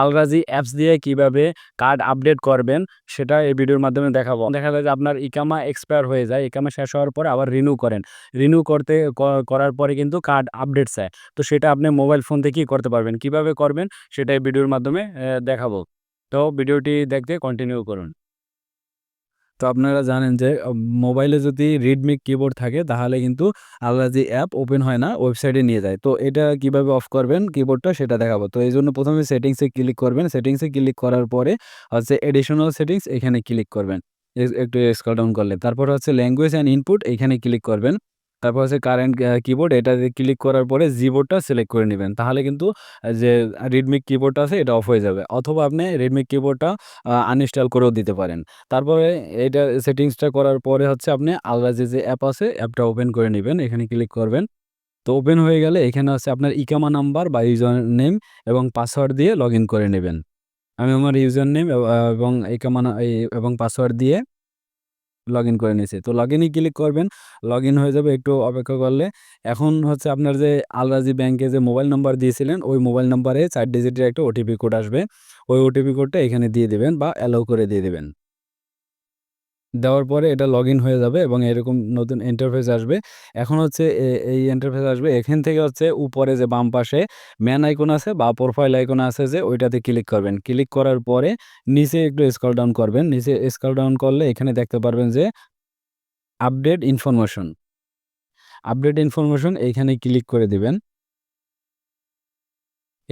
Al-Rajhi apps দিয়ে কীভাবে card update করবেন, সেটা এই ভিডিওর মাধ্যমে দেখাবো। দেখা যায় যে আপনার ইকামা এক্সপায়ার হয়ে যায়, ইকামা শেষ হওয়ার পর আবার রিনিউ করেন। রিনিউ করতে করার পরে কিন্তু কার্ড আপডেট চায় তো সেটা আপনি মোবাইল ফোন থেকেই করতে পারবেন। কীভাবে করবেন, সেটা এই ভিডিওর মাধ্যমে দেখাবো। তো ভিডিওটি দেখতে কন্টিনিউ করুন। তো আপনারা জানেন যে মোবাইলে যদি রিডমি কিবোর্ড থাকে, তাহলে কিন্তু আলরাজি অ্যাপ ওপেন হয় না ওয়েবসাইটে নিয়ে যায়। তো এটা কীভাবে অফ করবেন? কিবোর্ডটা সেটা দেখাবো। তো এই জন্য প্রথমে সেটিংসে ক্লিক করবেন। সেটিংসে ক্লিক করার পরে হচ্ছে এডিশনাল সেটিংস এখানে ক্লিক করবেন। একটু স্কল ডাউন করলে। তারপর হচ্ছে ল্যাঙ্গুয়েজ অ্যান্ড ইনপুট এখানে ক্লিক করবেন। তারপর হচ্ছে কারেন্ট কিবোর্ড এটাতে ক্লিক করার পরে জিবোর্ডটা সিলেক্ট করে নেবেন। তাহলে কিন্তু যে রেডমি কিবোর্ডটা আছে, এটা অফ হয়ে যাবে। অথবা আপনি রেডমি কিবোর্ডটা আনইনস্টল করেও দিতে পারেন। তারপরে এটা সেটিংসটা করার পরে হচ্ছে আপনি আলরাজি যে যে অ্যাপ আছে অ্যাপটা ওপেন করে নেবেন। এখানে ক্লিক করবেন। তো ওপেন হয়ে গেলে এখানে হচ্ছে আপনার ইকামা নাম্বার বা ইউজার নেম এবং পাসওয়ার্ড দিয়ে লগ করে নেবেন। আমি আমার ইউজার নেম এবং ইকামা এবং পাসওয়ার্ড দিয়ে লগ ইন করে নিয়েছি তো লগ ইনই ক্লিক করবেন লগ ইন হয়ে যাবে, একটু অপেক্ষা করলে। এখন হচ্ছে আপনার যে আলরাজি ব্যাংকে যে মোবাইল নাম্বার দিয়েছিলেন, ওই মোবাইল নাম্বারে চার ডিজিটের একটা ওটিপি কোড আসবে। ওই ওটিপি কোডটা এখানে দিয়ে দেবেন বা অ্যালাউ করে দিয়ে দিবেন। দেওয়ার পরে এটা লগ হয়ে যাবে এবং এরকম নতুন ইন্টারফেস আসবে। এখন হচ্ছে এই ইন্টারফেস আসবে। এখান থেকে হচ্ছে উপরে যে বাম পাশে ম্যান আইকন আছে বা প্রোফাইল আইকন আছে যে ওইটাতে ক্লিক করবেন। ক্লিক করার পরে নিচে একটু স্কল ডাউন করবেন। নিচে স্কল ডাউন করলে এখানে দেখতে পারবেন যে আপডেট ইনফরমেশন আপডেট ইনফরমেশন এইখানে ক্লিক করে দিবেন।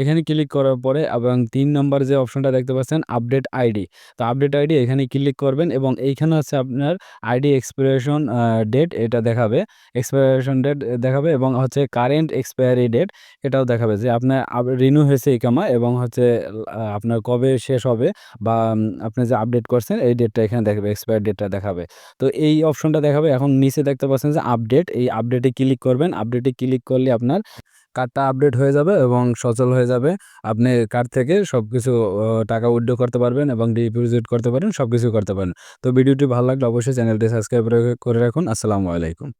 এখানে ক্লিক করার পরে এবং তিন নম্বর যে অপশনটা দেখতে পাচ্ছেন আপডেট আইডি তো আপডেট আইডি এখানে ক্লিক করবেন এবং এইখানে হচ্ছে আপনার আইডি এক্সপিরেশন ডেট এটা দেখাবে। এক্সপায়ারেশন ডেট দেখাবে এবং হচ্ছে কারেন্ট এক্সপায়ারি ডেট এটাও দেখাবে যে আপনার রিনিউ হয়েছে ইকামা এবং হচ্ছে আপনার কবে শেষ হবে বা আপনি যে আপডেট করছেন এই ডেটটা এখানে দেখাবে এক্সপায়ার ডেটটা দেখাবে। তো এই অপশনটা দেখাবে। এখন নিচে দেখতে পাচ্ছেন যে আপডেট এই আপডেটে ক্লিক করবেন। আপডেটে ক্লিক করলে আপনার কার্ডটা আপডেট হয়ে যাবে এবং সচল হয়ে যাবে। আপনি কার্ড থেকে সব কিছু টাকা উইড্রো করতে পারবেন এবং ডিপোজিট করতে পারেন সব কিছু করতে পারেন। তো ভিডিওটি ভালো লাগলে অবশ্যই চ্যানেলটি সাবস্ক্রাইব করে রাখুন। আসসালামু আলাইকুম।